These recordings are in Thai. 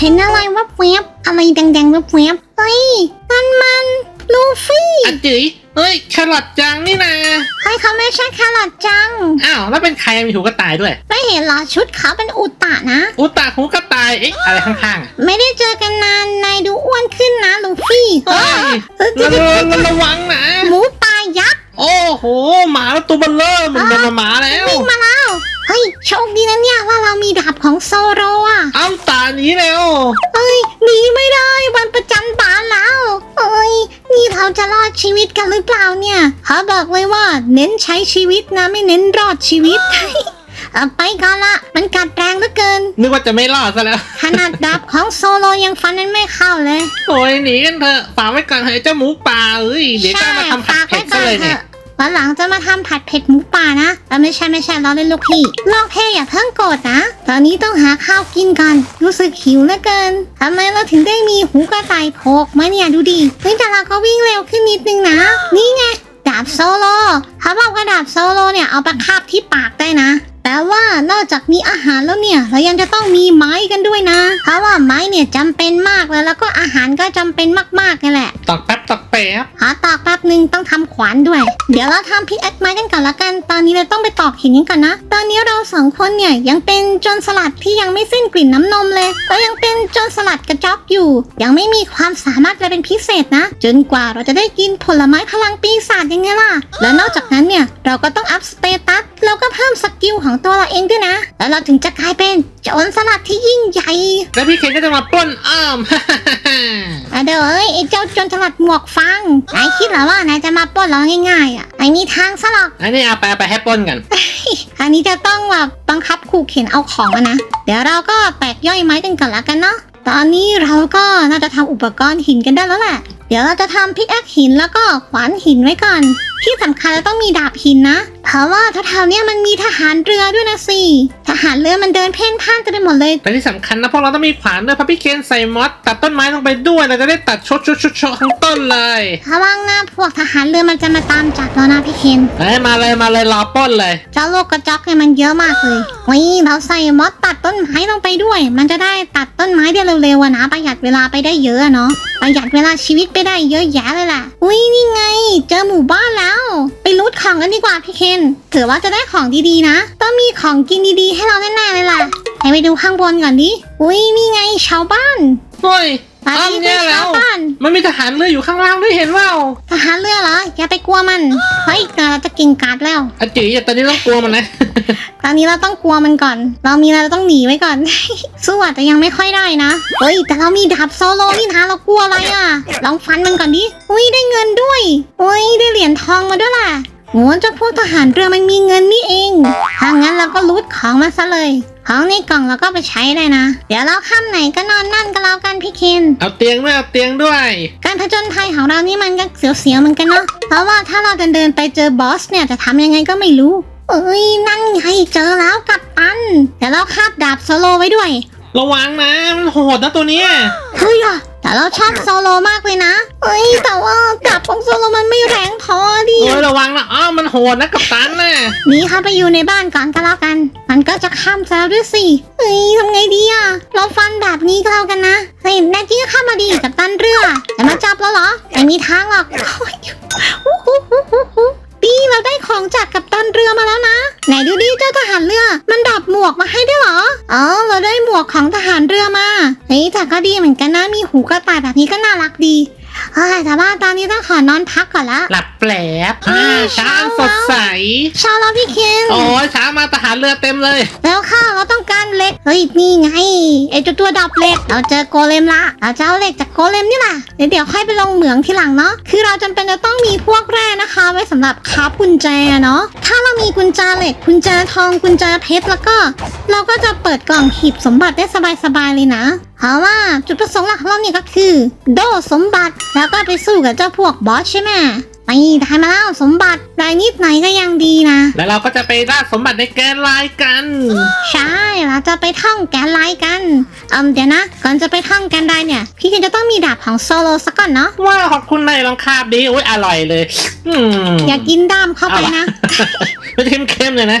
เห็นอะไรวับเวบอะไรแดงๆวับเวบเฮ้ยนั่นมันลูฟี่อะจื๋ยเฮ้ยแครอทจังนี่นะเฮ้ยเขาไม่ใช่แครอทจัง อ้าวแล้วเป็นใครมีหูกระต่ายด้วย ไม่เห็นเหรอชุดเขาเป็นอุตะนะ อุตาหูกระต่ายเอ๊ะอะไรข้างๆอะไม่ได้เจอกันนานนายดูอ้วนขึ้นนะลูฟี่เฮ้ยเออระวังระวังนะหมูป่ายักษ์โอ้โหหมาแล้วตัวเบลเลอร์มันเป็นหมาแล้ววิ่งมาแล้ว เฮ้ยโชคดีนะเนี่ยว่าเรามีดาบของโซโรอะเอ้าตาหนี้แล้ว เอ้ยหนีไม่ได้วันประจันบานแล้วเอ้ยนี่เราจะรอดชีวิตกันหรือเปล่าเนี่ยเขาบอกเลยว่าเน้นใช้ชีวิตนะไม่เน้นรอดชีวิต เอาไปก่อนละมันกัดแรงเหลือเกิน นึกว่าจะไม่รอดซะแล้ว ขนาดดาบของโซโลยังฟันนั้นไม่เข้าเลย โอ้ยหนีกันเถอะฝากไว้ก่อนเถอะเจ้าหมูป่าเอ้ยเดี๋ยวจะมาทำผัดเผ็ดซะเลยเนี่ย วันหลังจะมาทำผัดเผ็ดหมูป่านะแต่ไม่ใช่ไม่ใช่เราเล่นลูกพี่ลอกเพ่อย่าเพิ่งโกรธนะ ตอนนี้ต้องหาข้าวกินกัน รู้สึกหิวเหลือเกินทำไมเราถึงได้มีหูกระต่ายโผกมาเนี่ยดูดิเฮ้ยแต่เราก็วิ่งเร็วขึ้นนิดนึงนะ นี่ไงดาบโซโลเขาบอกว่าดาบโซโลเนี่ยเอาไปคาบที่ปากได้นะแต่ว่านอกจากมีอาหารแล้วเนี่ยเรายังจะต้องมีไม้กันด้วยนะ เพราะว่าไม้เนี่ยจำเป็นมากเลยแล้วก็อาหารก็จำเป็นมากๆนี่แหละตอกแป๊บตอกแป๊บหาตอกแป๊บหนึ่งต้องทำขวานด้วย เดี๋ยวเราทำพิกแอคไม้กันก่อนละกัน ตอนนี้เราต้องไปตอกหินกันก่อนนะ ตอนนี้เราสองคนเนี่ยยังเป็นโจนสลัดที่ยังไม่สิ้นกลิ่นน้ำนมเลยเรายังเป็นโจนสลัดกระจอกอยู่ ยังไม่มีความสามารถอะไรเป็นพิเศษนะ จนกว่าเราจะได้กินผลไม้พลังปีศาจยังไงล่ะ และนอกจากนั้นเนี่ยเราก็ต้องอัพสเตตัสแล้วก็เพิ่มสกิลของตัวเราเองด้วยนะ แล้วเราถึงจะกลายเป็นโจรสลัดที่ยิ่งใหญ่ แล้วพี่เคนก็จะมาปล้นอ้อมอะเดี๋ยวเอ้ยไอ้เจ้าโจนสลัดหมวกฟางนายคิดเหรอว่านายจะมาปล้นเราง่ายๆอะไอ้มีทางซะหรอกอันนี้เอาไปเอาไปให้ปล้นกัน อันนี้จะต้องแบบบังคับขู่เข็นเอาของอะนะ เดี๋ยวเราก็แตกย่อยไม้กันก่อนละกันเนาะ ตอนนี้เราก็น่าจะทำอุปกรณ์หินกันได้แล้วแหละ เดี๋ยวเราจะทำพิกแอคหินแล้วก็ขวานหินไว้ก่อน ที่สำคัญเราต้องมีดาบหินนะ เพราะว่าแถวๆเนี้ยมันมีทหารเรือด้วยนะสิ ทหารเรือมันเดินเพ่นพ่านกันไปหมดเลย แต่ที่สำคัญนะพวกเราต้องมีขวานด้วยเพราะพี่เคนใส่มอสตัดต้นไม้ลงไปด้วยเราจะได้ตัดชดชดชดชดทั้งต้นเลยระวังนะพวกทหารเรือมันจะมาตามจับเรานะพี่เคนเฮ้ยมาเลยมาเลยรอปล้นเลย เจ้าโลกกระจอกเนี่ยมันเยอะมากเลยนี่เราใส่มอสตัดต้นไม้ลงไปด้วย มันจะได้ตัดต้นไม้ได้เร็วๆอะนะประหยัดเวลาไปได้เยอะอะเนาะประหยัดเวลาชีวิตไปได้เยอะแยะเลยล่ะอุ้ยนี่ไง เจอหมู่บ้านแล้วไป รูดของกันดีกว่าพี่เคนเผื่อว่าจะได้ของดีๆนะ ต้องมีของกินดีๆ ให้เราแน่ๆเลยล่ะให้ไปดูข้างบนก่อนดิ อุ้ยนี่ไงชาวบ้าน เฮ้ย อันอ้อมนี้คืแย่อแล้ชาว วบ้านมันมีทหารเรืออยู่ข้างล่างด้วยเห็นเปล่าทหารเรือเหรออย่าไปกลัวมันเฮ้ยแต่เราจะเก่งกาจแล้ว อาจีตอนนี้ต้องกลัวมันนะ ตอนนี้เราต้องกลัวมันก่อน เรามีอะไรเราต้องหนีไว้ก่อน สู้อาจจะยังไม่ค่อยได้นะ เฮ้ย แต่เรามีดาบโซโลนี่นะเรากลัวอะไรอะ ลองฟันมันก่อนดิ อุ้ยได้เงินด้วย อุ้ยได้เหรียญทองมาด้วยล่ะโหเจ้าพวกทหารเรือมันมีเงินนี่เอง ถ้างั้นเราก็รูดของมาซะเลย ของในกล่องเราก็ไปใช้ได้นะ เดี๋ยวเราค่ำไหนก็นอนนั่นก็แล้วกันพี่เคนเอาเตียงด้วยเอาเตียงด้วย การผจญภัยของเรานี่มันก็เสียวๆเหมือนกันเนาะเพราะว่าถ้าเราเดินเดินๆไปเจอบอสเนี่ยจะทำยังไงก็ไม่รู้เอ้ยนั่นไงเจอแล้วกับตันเดี๋ยวเราคาบดาบโซโลไว้ด้วย ระวังนะมันโหดนะตัวเนี้ยเฮ้ยอะ แต่เราชอบโซโลมากเลยนะเอ้ยแต่ว่าดาบของโซโลมันไม่แรงพอดิโอ้ยระวังนะอ้าวมันโหดนะกับตันน่ะหนีเข้าไปอยู่ในบ้านก่อนก็แล้วกัน มันก็จะข้ามซะแล้วด้วยสิเฮ้ยทำไงดีอะเราฟันแบบนี้ก็แล้วกันนะเฮ้ยแน่จริงก็เข้ามาดีกับตันเรือจะมาจับเราเหรอไม่มีทางหรอก แต่ก็ดีเหมือนกันนะมีหูกระต่ายแบบนี้ก็น่ารักดีเฮ้ยแต่ว่าตอนนี้ต้องขอนอนพักก่อนละ หลับแปลบเฮ้ยอ่าเช้าสดใส เช้าแล้วพี่เคนโอ้ยเช้ามาทหารเรือเต็มเลย แล้วค่ะเราต้องการเหล็ก เฮ้ยนี่ไงไอ้เจ้าตัวดับเหล็ก เราเจอโกเลมละเราจะเอาเหล็กจากโกเลมนี่แหละเดี๋ยวเดี๋ยวค่อยไปลงเหมืองทีหลังเนาะคือเราจำเป็นจะต้องมีพวกแร่นะคะ ไว้สำหรับคาบกุญแจเนาะถ้าเรามีกุญแจเหล็กกุญแจทองกุญแจเพชรแล้วก็ เราก็จะเปิดกล่องหีบสมบัติได้สบายๆเลยนะ เพราะว่าจุดประสงค์หลักของเราเนี่ยก็คือ โดสมบัติแล้วก็ไปสู้กับเจ้าพวกบอสใช่ไหม ไปได้มาแล้วสมบัติได้นิดหน่อยก็ยังดีนะ แล้วเราก็จะไปล่าสมบัติในแกนไลน์กัน ใช่เราจะไปท่องแกนไลน์กันเอืมเดี๋ยวนะ ก่อนจะไปท่องแกนไลน์เนี่ย พี่เคนจะต้องมีดาบของโซโลสักก่อนเนาะว่าขอบคุณนายลองคาบดีโอ้ยอร่อยเลยอืมอย่ากินด้ามเข้าไปนะมันจะเข้มๆเลยนะ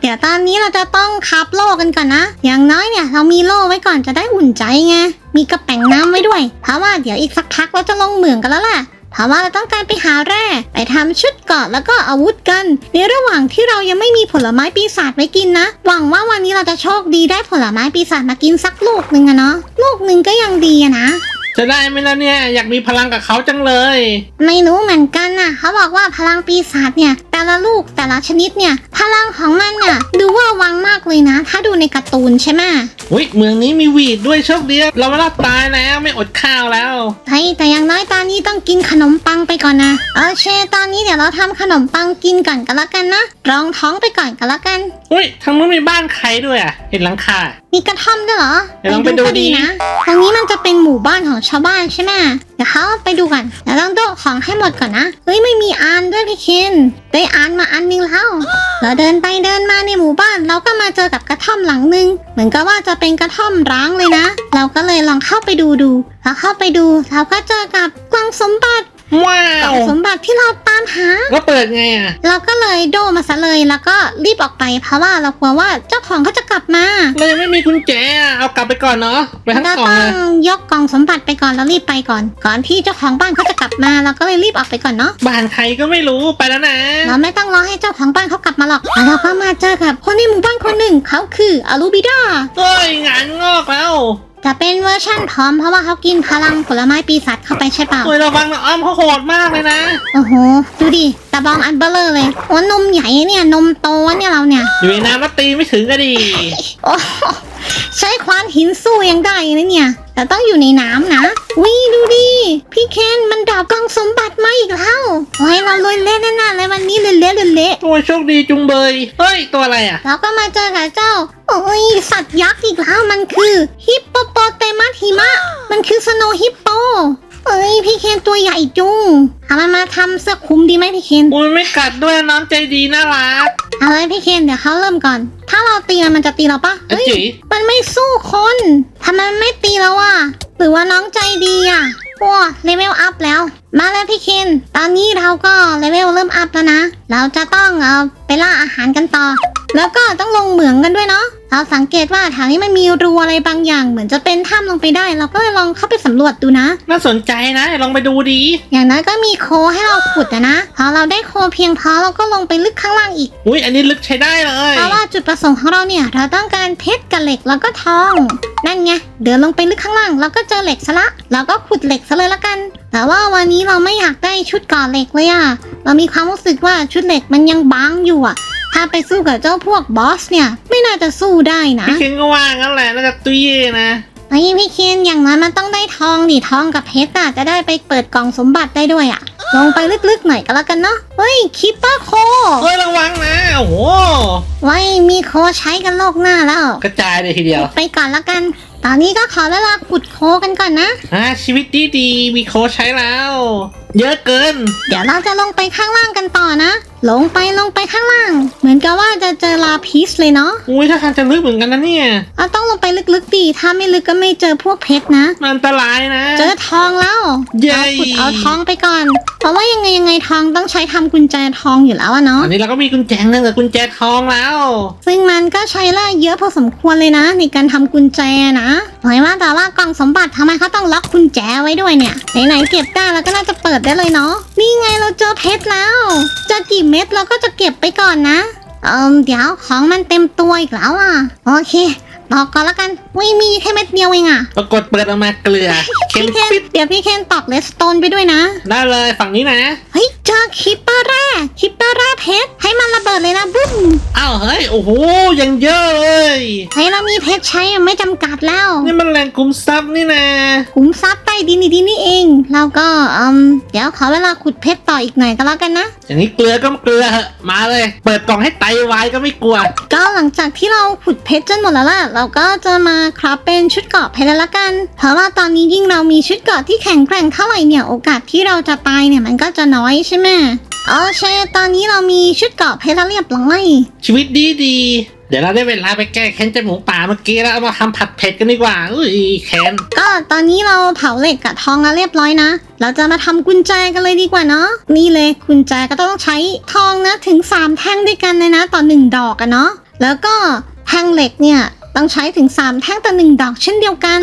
เดี๋ยวตอนนี้เราจะต้องคับโล่กันก่อนนะ อย่างน้อยเนี่ย เรามีโล่ไว้ก่อนจะได้อุ่นใจไงมีกระแป๋งน้ำไว้ด้วย เพราะว่าเดี๋ยวอีกสักพักเราจะลงเหมืองกันแล้วล่ะ เพราะว่าเราต้องการไปหาแร่ไปทำชุดเกราะแล้วก็อาวุธกัน ในระหว่างที่เรายังไม่มีผลไม้ปีศาจไว้กินนะ หวังว่าวันนี้เราจะโชคดีได้ผลไม้ปีศาจมากินสักลูกหนึ่งอะเนาะลูกหนึ่งก็ยังดีอะนะ จะได้ไหมล่ะเนี่ยอยากมีพลังกับเขาจังเลย ไม่รู้เหมือนกันน่ะ เขาบอกว่าพลังปีศาจเนี่ย แต่ละลูกแต่ละชนิดเนี่ย พลังของมันน่ะ ดูว่าวังมากเลยนะ ถ้าดูในการ์ตูนใช่ไหมอุ้ยเมืองนี้มีวีดด้วยโชคดีเราไม่รอดตายแล้วไม่อดข้าวแล้วเฮ้ยแต่อย่างน้อยตอนนี้ต้องกินขนมปังไปก่อนนะโอเคตอนนี้เดี๋ยวเราทำขนมปังกินก่อนกันละกันนะรองท้องไปก่อนกันละกัน อุ้ยทางนู้นมีบ้านใครด้วยอะ เห็นหลังคา มีกระท่อมด้วยเหรอเดี๋ยวลองไปดูก็ดินะ ตรงนี้มันจะเป็นหมู่บ้านของชาวบ้านใช่ไหมเดี๋ยวเขาไปดูกันเดี๋ยวต้องโดของให้หมดก่อนนะ เฮ้ยไม่มีอานด้วยพี่เคนได้อานมาอันนึงแล้ว เราเดินไปเดินมาในหมู่บ้าน เราก็มาเจอกับกระท่อมหลังนึง เหมือนกับว่าจะเป็นกระท่อมร้างเลยนะ เราก็เลยลองเข้าไปดูดู แล้วเข้าไปดูเราก็เจอกับกล่องสมบัติ ว้ากล่อวงสมบัติที่เราตามหา แล้วเปิดไงอะ เราก็เลยโดมาซะเลยแล้วก็รีบออกไปเพราะว่าเรากลัวว่าเจ้าของเขาจะกลับมาเรายังไม่มีกุญแจอะเอากลับไปก่อนเนาะไปทั้งก็กล่องต้อเลงยยกกล่องสมบัติไปก่อนแล้วรีบไปก่อน ก่อนที่เจ้าของบ้านเขาจะกลับมาเราก็เลยรีบออกไปก่อนเนาะบ้านใครก็ไม่รู้ไปแล้วนะเราไม่ต้องรอให้เจ้าของบ้านเขากลับมาหรอกแล้วเราก็มาเจอกับคนในหมู่บ้านคนหนึ่งเขาคืออารูบิดาเฮ้ยงานงอกแล้ว จะเป็นเวอร์ชั่นพร้อมเพราะว่าเขากินพลังผลไม้ปีศาจเข้าไปใช่เปล่า โอ้ยระวังนะอ้อมเขาโหดมากเลยนะ โอ้โห ดูดิตะบองอันเบลเลอร์เลย โอ้นมใหญ่เนี่ย นมโตเนี่ยเราเนี่ย อยู่ในน้ำแล้วตีไม่ถึงก็ดี โอ้โห ใช้ควานหินสู้ยังได้เลยเนี่ย แต่ต้องอยู่ในน้ำนะวิดูดิ พี่เคนมันดาบกล่องสมบัติมาอีกแล้วโอ้ยเราลอยเละแน่ๆเลยวันนี้เละเละเละเละโอ้ยโชคดีจุงเบย เฮ้ย ตัวอะไรอะ เราก็มาเจอกับเจ้า โอ้ย สัตว์ยักษ์อีกแล้วมันคือ ฮิปโปโปเตมัสหิมะ มันคือสโนฮิปโป เอ้ยพี่เคนตัวใหญ่จุงเอามันมาทำเสื้อคลุมดีไหมพี่เคนอุ้ยไม่กัดด้วยน้ำใจดีน่ารัก เอาเลยพี่เคนเดี๋ยวเขาเริ่มก่อน ถ้าเราตีมันมันจะตีเราปะไอ้เอ้ยจีมันไม่สู้คนทำไมมันไม่ตีแล้วอะหรือว่าน้องใจดีอะว้าเลเวลอัพแล้ว มาแล้วพี่เคนตอนนี้เราก็เลเวลเริ่มอัพแล้วนะ เราจะต้องเอาไปล่าอาหารกันต่อ แล้วก็ต้องลงเหมืองกันด้วยเนาะ เราสังเกตว่าแถวนี้มันมีรูอะไรบางอย่าง เหมือนจะเป็นถ้ำลงไปได้ เราก็เลยลองเข้าไปสำรวจดูนะ น่าสนใจนะ ลองไปดูดี อย่างน้อยก็มีโคให้เราขุดอะนะ พอเราได้โคเพียงพอเราก็ลงไปลึกข้างล่างอีก อุ้ยอันนี้ลึกใช้ได้เลย เพราะว่าจุดประสงค์ของเราเนี่ย เราต้องการเพชรกับเหล็กแล้วก็ทอง นั่นไง เดินลงไปลึกข้างล่างเราก็เจอเหล็กซะละ เราก็ขุดเหล็กซะเลยละกัน แต่ว่าวันนี้เราไม่อยากได้ชุดก่อเหล็กเลยอะเรามีความรู้สึกว่าชุดเหล็กมันยังบางอยู่อะ ถ้าไปสู้กับเจ้าพวกบอสเนี่ย ไม่น่าจะสู้ได้นะ พี่เคนก็ว่างั้นแหละน่าจะตุยเย่นะไอ้พี่เคนอย่างน้อยมันต้องได้ทองดิทองกับเพชรอะจะได้ไปเปิดกล่องสมบัติได้ด้วยอะลงไปลึกๆหน่อยก็แล้วกันเนาะเฮ้ยคิปเปอร์โคเฮ้ยระวังนะโอ้โหไว้มีโคใช้กันโลกหน้าแล้ว กระจายเลยทีเดียว ไปก่อนละกัน ตอนนี้ก็ขอเวลาขุดโคกันก่อนนะ อ่าชีวิตดีดีๆมีโค้ชใช้แล้ว เยอะเกิน เดี๋ยวเราจะลงไปข้างล่างกันต่อนะ ลงไปลงไปข้างล่าง เหมือนกับว่าจะเจอลาพิสเลยเนาะอุ้ยถ้าทางจะลึกเหมือนกันนะเนี่ยเราต้องลงไปลึกๆดีถ้าไม่ลึกก็ไม่เจอพวกเพชรนะ มันอันตรายนะ เจอทองแล้วเย้ เอาขุดเอาทองไปก่อน เพราะว่ายังไงยังไงทองต้องใช้ทำกุญแจทองอยู่แล้วอะเนาะอันนี้เราก็มีกุญแจเงินกับกุญแจทองแล้ว ซึ่งมันก็ใช้ล่าเยอะพอสมควรเลยนะ ในการทำกุญแจนะหมายว่าแต่ว่ากล่องสมบัติทำไมเขาต้องล็อกกุญแจไว้ด้วยเนี่ยไหนๆเก็บได้แล้วก็น่าจะเปิดได้เลยเนาะนี่ไงเราเจอเพชรแล้วจะกี่เม็ดเราก็จะเก็บไปก่อนนะ เออเดี๋ยวของมันเต็มตัวอีกแล้วอะ โอเคตอกก่อนละกัน ไม่มีแค่เม็ดเดียวเองอะปรากฏเปิดออกมาเกลือเค็มพี่เคนปิดเดี๋ยวพี่เคนตอกเลสโตนไปด้วยนะ ได้เลยฝั่งนี้นะเฮ้ยเจอคิปเปอร์แร่คิปเปอร์แร่เพชรให้มันระเบิดเลยนะบุ้มอ้าวเฮ้ยโอ้โหยังเยอะเลยเฮ้ยเรามีเพชรใช้อะไม่จำกัดแล้ว นี่มันแหล่งกลุ่มทรัพย์นี่นะขุมทรัพย์ใต้ดินนี่ดินนี่เอง เราก็อืมเดี๋ยวขอเวลาขุดเพชรต่ออีกหน่อยก็แล้วกันนะ อย่างนี้เกลือก็เกลือเหอะมาเลย เปิดกล่องให้ไตวายก็ไม่กลัว ก็หลังจากที่เราขุดเพชรจนหมดแล้วล่ะ เราก็จะมาครับเป็นชุดเกราะเพชรแล้วละกัน เพราะว่าตอนนี้ยิ่งเรามีชุดเกราะที่แข็งแกร่งเท่าไหร่เนี่ยโอกาสที่เราจะตายเนี่ยมันก็จะน้อยใช่ไหมโอเคตอนนี้เรามีชุดเกราะเพชรแล้วเรียบร้อยชีวิตดีดี เดี๋ยวเราได้เวลาไปแก้แค้นเจ้าหมูป่าเมื่อกี้แล้วเอามาทำผัดเผ็ดกันดีกว่าอุ้ยแค้นก็ตอนนี้เราเผาเหล็กกับทองแล้วเรียบร้อยนะ เราจะมาทำกุญแจกันเลยดีกว่าเนาะนี่เลยกุญแจก็ต้องใช้ทองนะถึง 3 แท่งด้วยกันเลยนะ ต่อ 1 ดอกอะเนาะแล้วก็แท่งเหล็กเนี่ย ต้องใช้ถึง 3 แท่งต่อ1ดอกเช่นเดียวกัน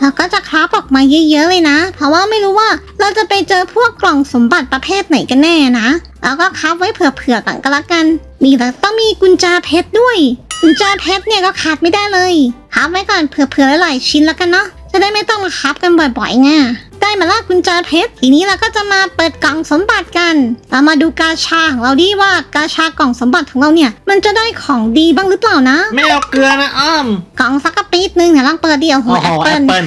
แล้วก็จะคราฟออกมาเยอะๆเลยนะ เพราะว่าไม่รู้ว่าเราจะไปเจอพวกกล่องสมบัติประเภทไหนกันแน่นะ แล้วก็คราฟไว้เผื่อๆก่อนก็แล้วกันมีแล้วต้องมีกุญแจเพชรด้วย กุญแจเพชรเนี่ยก็ขาดไม่ได้เลยคราฟไว้ก่อนเผื่อๆหลายๆชิ้นแล้วกันเนาะ จะได้ไม่ต้องมาคับกันบ่อยๆไง ได้มาละกุญแจเพชรทีนี้เราก็จะมาเปิดกล่องสมบัติกันเรามาดูกาชาของเราดีว่ากาชากล่องสมบัติของเราเนี่ย มันจะได้ของดีบ้างหรือเปล่านะ ไม่เอาเกลือนะอ้อมกล่องสักกะปีดนึงเดี๋ยวลองเปิดดิโอ้โหโอ้แอโหปแอเปิปลเปิ้ล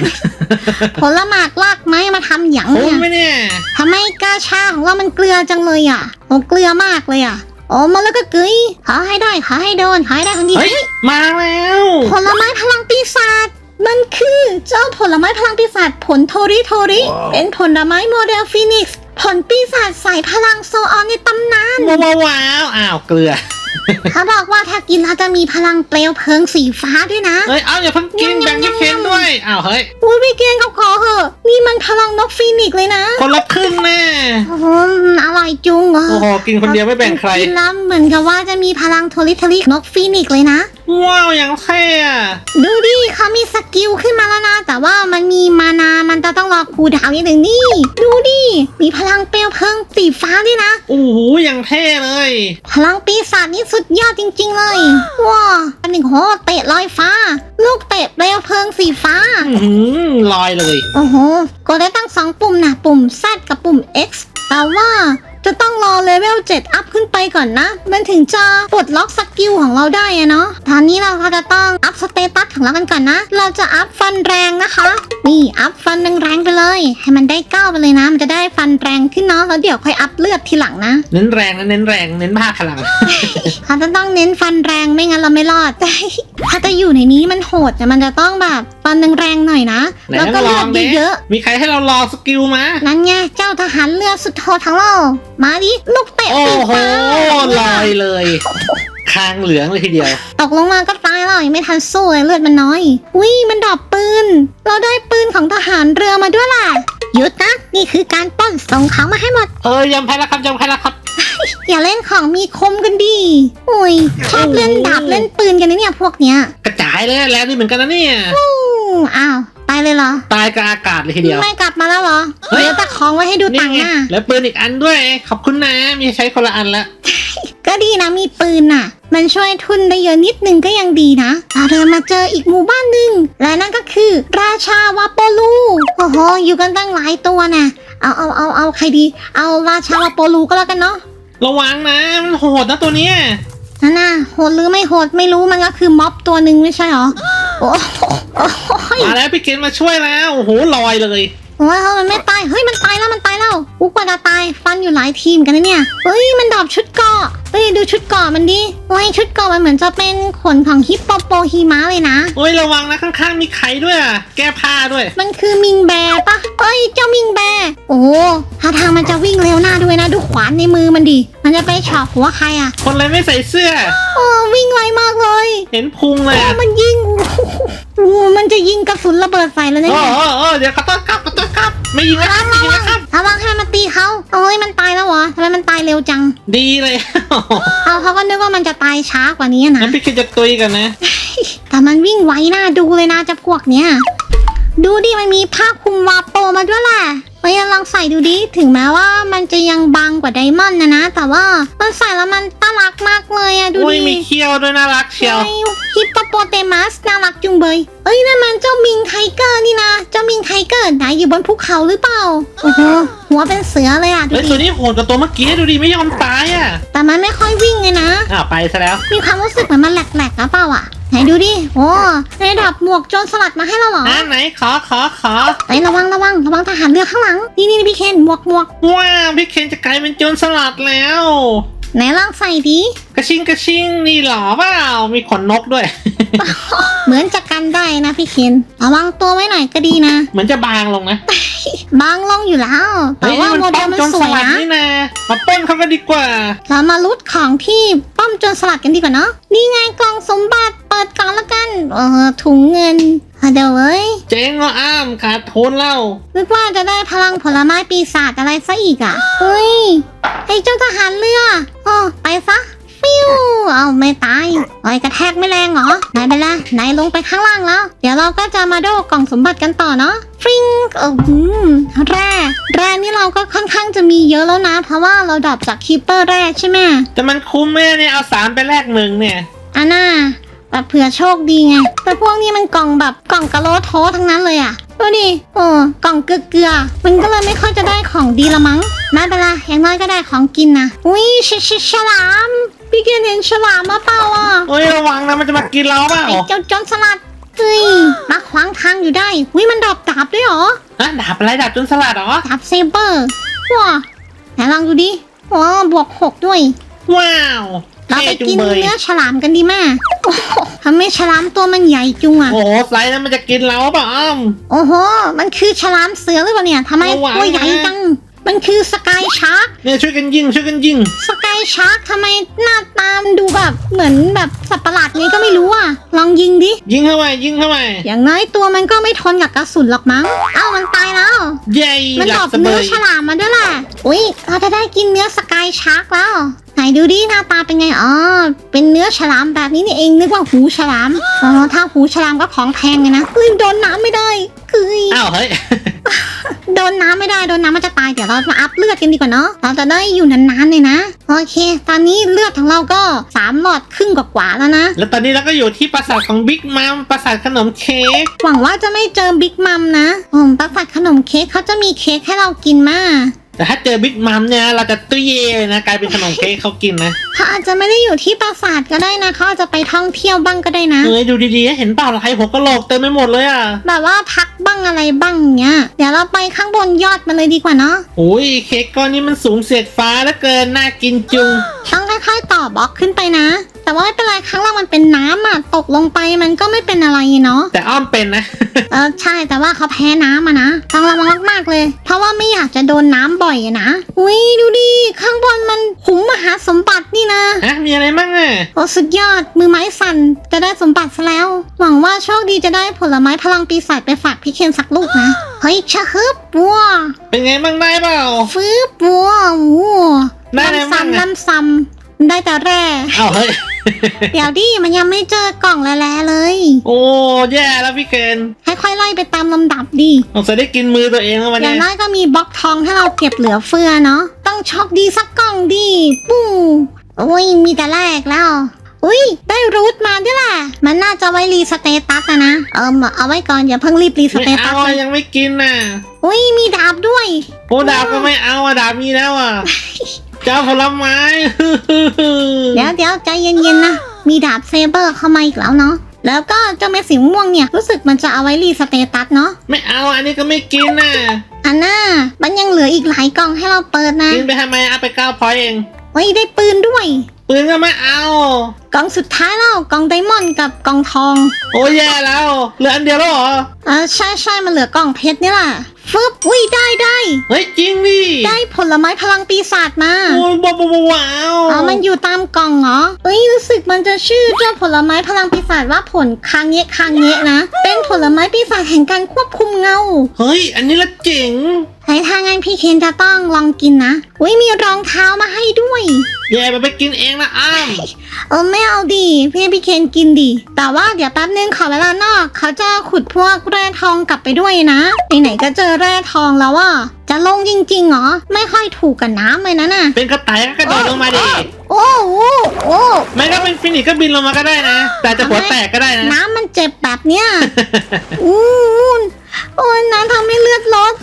ผลหมากลากไม้มาทำหยังคุ้มเนี่ย ไหมเนี่ยทำไมกาชาของเรามันเกลือจังเลยอะโอ้เกลือมากเลยอะ โอ้มาแล้วก็เกยขอให้ได้ขอให้โดนขอให้ได้คนดีเฮ้ยมาแล้วผลไม้พลังปีศาจ มันคือเจ้าผลไม้พลังปีศาจผลโทริโทริ เป็นผลไม้โมเดลฟินิกซ์ผลปีศาจสายพลังโซออนในตำนาน ว้าวว้าวอ้าวเกลือ เขาบอกว่าถ้ากินเราจะมีพลังเปลวเพลิงสีฟ้าด้วยนะเฮ้ยเอาอย่าเพิ่งกินแบ่งพี่เคนด้วยอ้าวเฮ้ยอุ้ยพี่เกณฑ์เขาขอเหอะนี่มันพลังนกฟินิกซ์เลยนะคนละครึ่งแน่โอ้โหอร่อยจุงเหรอโอ้โหกินคนเดียวไม่แบ่งใคร กินแล้วเหมือนกับว่าจะมีพลังโทริโทรินกฟินิกซ์เลยนะ ว้าวอย่างเท่อะดูดิเขามีสกิลขึ้นมาแล้วนะ แต่ว่ามันมีมานา มันจะต้องรอคูลดาวน์นิดหนึ่งนี่ ดูดิ มีพลังเปลวเพลิงสีฟ้าด้วยนะ โอ้โหอย่างเท่เลย พลังปีศาจนี่สุดยอดจริง ๆ เลย ว้าอันหนึ่งโหเตะลอยฟ้า ลูกเตะเปลวเพลิงสีฟ้า อื้อหือลอยเลย โอ้โห กดได้ตั้งสองปุ่มนะปุ่ม Z กับปุ่ม X แต่ว่า จะต้องรอเลเวล 7 อัพขึ้นไปก่อนนะ มันถึงจะปลดล็อกสกิลของเราได้อะเนาะตอนนี้เราก็จะต้องอัพสเตตัสของเรากันก่อนนะ เราจะอัพฟันแรงนะคะ นี่อัพฟันแรงๆไปเลย ให้มันได้เก้าไปเลยนะ มันจะได้ฟันแรงขึ้นเนาะ แล้วเดี๋ยวค่อยอัพเลือดทีหลังนะ เน้นแรงนะเน้นแรงเน้นภาคพลังเขาจะต้องเน้นฟันแรงไม่งั้นเราไม่รอด ถ้าจะอยู่ในนี้มันโหดแต่มันจะต้องแบบฟันแรงๆหน่อยนะไหนแล้วก็ลเลือองดดิเยอะมีใครให้เรารอสกิลมาๆนั่นไงเจ้าทหารเรือสุดโหดทั้งเรามาดิลูกเตะโอ้สีโหฟ้าลอยเลย คางเหลืองเลยทีเดียว ตกลงมาก็ตายแล้วยังไม่ทันสู้เลยเลือดมันน้อยวิมันดรอปปืน เราได้ปืนของทหารเรือมาด้วยล่ะหยุดนะนี่คือการปล้นส่งเขามาให้หมด เออยำแพ้แล้วครับยำแพ้แล้วครับ อย่าเล่นของมีคมกันดีอุ้ยชอบเล่นดาบเล่นปืนกันนะเนี่ยพวกเนี้ยกระจายเลยแล้วนี่เหมือนกันนะเนี่ยอู้อ้าวตายเลยเหรอ ตายกับอากาศเลยทีเดียว ไม่กลับมาแล้วเหรอ เฮ้ย เดี๋ยวตะของไว้ให้ดูนี่ต่างไงหน้า แล้วปืนอีกอันด้วย ขอบคุณนะ มีใช้คนละอันละ ก็ดีนะมีปืนน่ะ มันช่วยทุนได้เยอะนิดนึงก็ยังดีนะเราเดินมาเจออีกหมู่บ้านหนึ่งและนั่นก็คือ ราชาวาโปลูโอ้โหอยู่กันตั้งหลายตัวน่ะ เอาเอาเอาเอาใครดี เอาราชาวาโปลูก็แล้วกันเนาะ ระวังนะ มันโหดนะตัวเนี้ยนั่นน่ะโหดหรือไม่โหดไม่รู้มันก็คือม็อบตัวหนึ่งไม่ใช่หรอ โอ้โหโอ้โหมาแล้วพี่เกณฑ์มาช่วยแล้ว โอ้โหลอยเลย โอ้ยเฮ้ยมันไม่ตาย เฮ้ยมันตายแล้วมันตายแล้วอุ๊กกว่าจะตายฟันอยู่หลายทีมกันนะเนี่ยเฮ้ยมันดรอปชุดเกราะเฮ้ยดูชุดเกราะมันดิเฮ้ยชุดเกราะมันเหมือนจะเป็นขนของฮิปโปโปฮีมาเลยนะ โอ้ยระวังนะข้างๆมีไข่ด้วยอะแก้ผ้าด้วย มันคือมิงแบร์ปะเอ้ยเจ้ามิงแบร์โอ้โหท่าทางมันจะวิ่งเร็วหน้าด้วยนะ ดูขวานในมือมันดิ มันจะไปเฉาะหัวใครอะคนอะไรไม่ใส่เสื้อ โอ้วิ่งไวมากเลย เห็นพุงเลยโอ้อะมันยิงโอ้โห มันจะยิงกระสุนระเบิดใส่แล้วนะโอ้เนี่ยโหโอ้โหเดี๋ยวขอโทษครับขอโทษครับ ไม่ยิงนะครับไม่ยิงนะครับ ระวังให้มันตีเขาโอ้ยมันตายแล้วเหรอทำไมมันตายเร็วจัง ดีเลยเอาเขาก็นึกว่ามันจะตายช้ากว่านี้นะงั้นพี่เกณฑ์จะตุยกันนะ แต่มันวิ่งไวหน้าดูเลยนะเจะพวกเนี้ย ดูดิมันมีผ้าคลุมวาโปมาด้วยแหละ เฮ้ยลองใส่ดูดิ ถึงแม้ว่ามันจะยังบางกว่าไดมอนด์นะนะ แต่ว่ามันใส่แล้วมันน่ารักมากเลยอะดูอุ้ยดิมีเขี้ยวด้วยน่ารักเชียวฮ้ฮิปโปโปเตมัสน่ารักจุงเบย เอ้ยนั่นมันเจ้ามิงไทเกอร์นี่นะ เจ้ามิงไทเกอร์ไหนอยู่บนภูเขาหรือเปล่า โอ้โห หัวเป็นเสือเลยอะดูเฮ้ยดิตัวนี้โหดกว่าตัวเมื่อกี้ดูดิไม่ยอมตายอะแต่มันไม่ค่อยวิ่งเลยนะ อ้าวไปซะแล้ว มีความรู้สึกเหมือนมันแหลกๆนะเปล่าอะ ไหนดูดิ โอ้ในดับหมวกโจรสลัดมาให้เราเหรออ่าไหนขอขอขอไประวังระวังระวังทหารเรือข้างหลัง นี่นี่พี่เคนหมวกหมวกว้าวพี่เคนจะกลายเป็นโจรสลัดแล้ว ไหนลองใส่ดิกระชิงกระชิงนี่หรอเปล่ามีขนนกด้วย เหมือนจะกันได้นะพี่เคนระวังตัวไว้หน่อยก็ดีนะเหมือนจะบางลงนะบางลงอยู่แล้ว แต่เฮ้ยว่านี่โมมันเดป้อลมมันโจรสสวยลัดนะนี่นะมาปล้นเขากันดีกว่า เรามาลุดของที่ป้อมโจรสลัดกันดีกว่าเนาะนี่ไงกล่องสมบัติเปิดกล่องแล้วกัน เออถุงเงินอะเดี๋ยวเว้ยเจ๊งก็อ้ามขาดทุนเล่านึกว่าจะได้พลังผลไม้ปีศาจอะไรซะอีกอะเฮ้ยไอ้เจ้าทหารเรืออ๋อไปซะ ฟิวเอาไม่ตายไอ้ยกระแทกไม่แรงเหรอไหนไปละไหนลงไปข้างล่างแล้ว เดี๋ยวเราก็จะมาโดกล่องสมบัติกันต่อเนาะฟริงเออหืมแร่แร่นี่เราก็ค่อนข้างจะมีเยอะแล้วนะ เพราะว่าเราดรอปจากคีเปอร์แร่ใช่ไหมแต่มันคุ้มไหมเนี่ยเอาสามไปแลกหนึ่งเนี่ยอันน่าแบบเผื่อโชคดีไง แต่พวกนี้มันกล่องแบบกล่องกะโลโททั้งนั้นเลยอะดูดิโอ้กล่องเกลือๆมันก็เลยไม่ค่อยจะได้ของดีละมั้งไม่เป็นไรอย่างน้อยก็ได้ของกินนะอุ้ยชชฉลาม พี่เกณฑ์เห็นฉลามมาเปล่าอะเฮ้ยระวังนะมันจะมากินเราเปล่าไอ้เจ้าจอนสลัดเฮ้ยมาขวางทางอยู่ได้อุ้ยมันดอบดาบด้วยเหรอฮะดาบอะไรดาบโจนสลัดเหรอดาบเซเบอร์ว้าไหนลองดูดิอ๋อบวกหกด้วย ว้าวเราไปท่จุงกินบยเนื้อฉลามกันดีแม่โอ้โหทำไมฉลามตัวมันใหญ่จุงอะโอ้โหไซส์นั้นมันจะกินเราเปล่าอ้ามโอ้โห มันคือฉลามเสือหรือเปล่าเนี่ยทำไมระวังตัวใหญ่นะจัง มันคือสกายชาร์กเนี่ยช่วยกันยิงช่วยกันยิงสกาย ชาร์กทำไมหน้าตามนดูแบบเหมือนแบบสัตว์ประหลาดไงก็ไม่รู้อะ ลองยิงดิ ยิงเข้าไปยิงเข้าไปอย่างน้อยตัวมันก็ไม่ทนกับกระสุนหรอกมั้ง เอ้ามันตายแล้ว เย้มันหตลัอบบเสบเนื้อยฉลามมาด้วยแหละอุ้ยเราจะได้กินเนื้อสกายชาร์กแล้ว ไหนดูดิหน้าตาเป็นไง อ๋อ เป็นเนื้อฉลามแบบนี้นี่เองนึกว่าหูฉลาม อ๋อ ถ้าหูฉลามก็ของแพงเลยนะเฮ้ยโดนน้ำไม่ได้คืออ้าวเฮ้ย โดนน้ำไม่ได้โดนน้ำมันจะตายเดี๋ยวเรามาอัพเลือดกันดีกว่าเนาะเราจะได้อยู่นานๆเลยนะโอเค ตอนนี้เลือดของเราก็สามหลอดครึ่งกว่าๆแล้วนะ แล้วตอนนี้เราก็อยู่ที่ปราสาทของบิ๊กมัมปราสาทขนมเค้กหวังว่าจะไม่เจอบิ๊กมัมนะอืมประสาทขนมเค้กเขาจะมีเค้กให้เรากินมา แต่ถ้าเจอบิ๊กมัมเนี่ยเราจะตุ้ยเย่เลยนะกลายเป็นขนมเค้กเขากินนะเขาอาจจะไม่ได้อยู่ที่ปราสาทก็ได้นะเขาอาจจะไปท่องเที่ยวบ้างก็ได้นะ เอ้ยดูดีๆเห็นเปล่าลายหัวกะโหลกเต็มไปหมดเลยอะแบบว่าพักบ้างอะไรบ้างเงี้ย เดี๋ยวเราไปข้างบนยอดมันเลยดีกว่าเนาะโอ้ยเค้กก้อนนี้มันสูงเสียดฟ้าแล้วเกินน่ากินจุง ต้องค่อยๆต่อบล็อกขึ้นไปนะ แต่ว่าไม่เป็นไรข้างล่างมันเป็นน้ำอะตกลงไปมันก็ไม่เป็นอะไรเนาะ แต่อ้อมเป็นนะ เออใช่แต่ว่าเขาแพ้น้ำอะนะต้องระวังมากๆเลย เพราะว่าไม่อยากจะโดนน้ำบ่อยอะนะ อุ้ยดูดิข้างบนมันขุมมหาสมบัตินี่นะฮะมีอะไรบ้างอะโอ้สุดยอดมือไม้สั่นจะได้สมบัติซะแล้ว หวังว่าโชคดีจะได้ผลไม้พลังปีศาจไปฝากพี่เคนสักลูกนะ เฮ้ยชะฮึบบัวเป็นไงบ้างได้เปล่าฟื้บบัวโอ้ได้อะไรลำบ้างอะซ้ำลำซ้ำได้แต่แร่อ้าวเฮ้ย เดี๋ยวดิมันยังไม่เจอกล่องแล้ๆเลย โอ้แย่แล้วพี่เคนค่อยๆไล่ไปตามลำดับดิสงสัยได้กินมือตัวเองแล้ววันอย่านี้งน้อยก็มีบล็อกทองให้เราเก็บเหลือเฟือเนาะต้องโชคดีสักกล่องดิปู้อุ้ยมีแต่แรกแล้ว อุ้ยได้รูทมาด้วยแหละมันน่าจะไว้รีสเตตัสอะนะเออเอาไว้ก่อนอย่าเพิ่งรีบรีสไม่เตตัเอาสเลอะยยังไม่กินน่ะอุ้ยมีดาบด้วย โอ้ดาบก็ไม่เอาอะดาบมีแล้วอะ เจ้าผลไม้เดี๋ยวเดี๋ยวใจเย็นๆนะ มีดาบเซเบอร์เข้ามาอีกแล้วเนาะ แล้วก็เจ้าเม็ดสีม่วงเนี่ย รู้สึกมันจะเอาไว้รีสเตตัสเนาะ ไม่เอาอันนี้ก็ไม่กินน่ะ อันน่ามันยังเหลืออีกหลายกล่องให้เราเปิดนะกินไปทำไมเอาไปเก้าพอยเองเฮ้ยได้ปืนด้วย ปืนก็ไม่เอา กล่องสุดท้ายแล้วกล่องไดมอนด์กับกล่องทอง โอ้แย่แล้วเหลืออันเดียวแล้วเหรอเออใช่ใช่มันเหลือกล่องเพชรนี่แหละฟึบอุ้ยได้ได้ เฮ้ยจริงดิได้ผ ลไม้พลังปีศาจมาโอ้ยว้าวว้าวว้าวอ๋อมันอยู่ตามกล่องเหรอเอ้ยรู้สึกมันจะชื่อเจ้าผลไม้พลังปีศาจว่าผลคางเงะคางเงะนะ เป็นผลไม้ปีศาจแห่งการควบคุมเงา เฮ้ย อันนี้ละเจ๋งไอ้ถ้างั้นพี่เคนจะต้องลองกินนะ อุ้ยมีรองเท้ามาให้ด้วย แย่ไปไปกินเองนะอ้ามเออไม่เอาดีพี่ให้พี่เคนกินดีแต่ว่าเดี๋ยวแป๊บนึงขอเวลานอก เขาจะขุดพวกแร่ทองกลับไปด้วยนะ ไหนๆก็เจอแร่ทองแล้วอะ จะลงจริงๆเหรอ ไม่ค่อยถูกกับน้ำเลยนะน่ะ เป็นกระต่ายก็กระโดดลงมาดิ โอ้โหโอ้ไม่ก็เป็นฟินิกก็บินลงมาก็ได้นะ แต่จะหัวแตกก็ได้นะ น้ำมันเจ็บแบบเนี้ยอู้นโอ้ยน้ำทำให้เลือดลด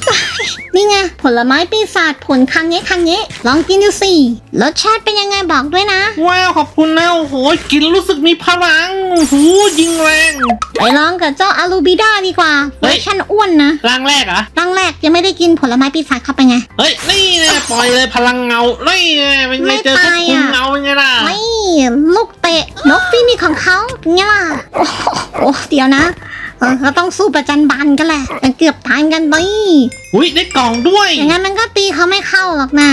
นี่ไง ผลไม้ปีศาจผลคังเงะคังเงะลองกินดูสิรสชาติเป็นยังไงบอกด้วยนะ ว้าวขอบคุณนะโอ้โหกินรู้สึกมีพลังโอ้โหยิงแรงไปลองกับเจ้าอารูบิด้าดีกว่าเฮ้เวยอร์ชันอ้วนนะร่างแรกเหรอตั้งแรกยังไม่ได้กินผลไม้ปีศาจเข้าไปไง เฮ้ยนี่แน่ปล่อยเลยพลังเงานี่แน่เป็นไงไม่เจอพวกตายคุอะณเงาเป็นไงล่ะไม่ลูกเตะนกฟินิกของเขาเป็นไงล่ะโอ้โหโอ้เดี๋ยวนะ เออก็ต้องสู้ประจันบันกันแหละแต่เกือบตายกันไปอุ้ยได้กล่องด้วย อย่างนั้นมันก็ตีเขาไม่เข้าหรอกนะ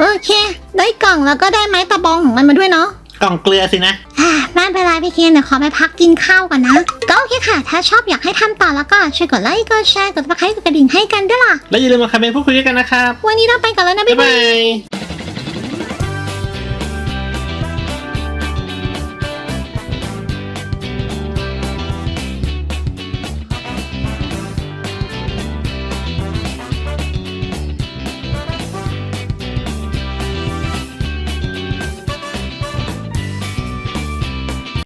โอเค ได้กล่องแล้วก็ได้ไม้ตะบองของมันมาด้วยเนาะ กล่องเกลือสินะอ่าไม่เป็นไรพี่เคนเดี๋ยวขอไปพักกินข้าวก่อนนะ ก็โอเคค่ะ ถ้าชอบอยากให้ทำต่อแล้วก็ช่วยกดไลค์ กดแชร์ กดติดตามกดกระดิ่งให้กันด้วยล่ะ แล้วอย่าลืมมาคอมเมนต์พูดคุยด้วยกันนะครับ วันนี้เราไปก่อนแล้วนะ บ๊าบ๊ายยบาบายย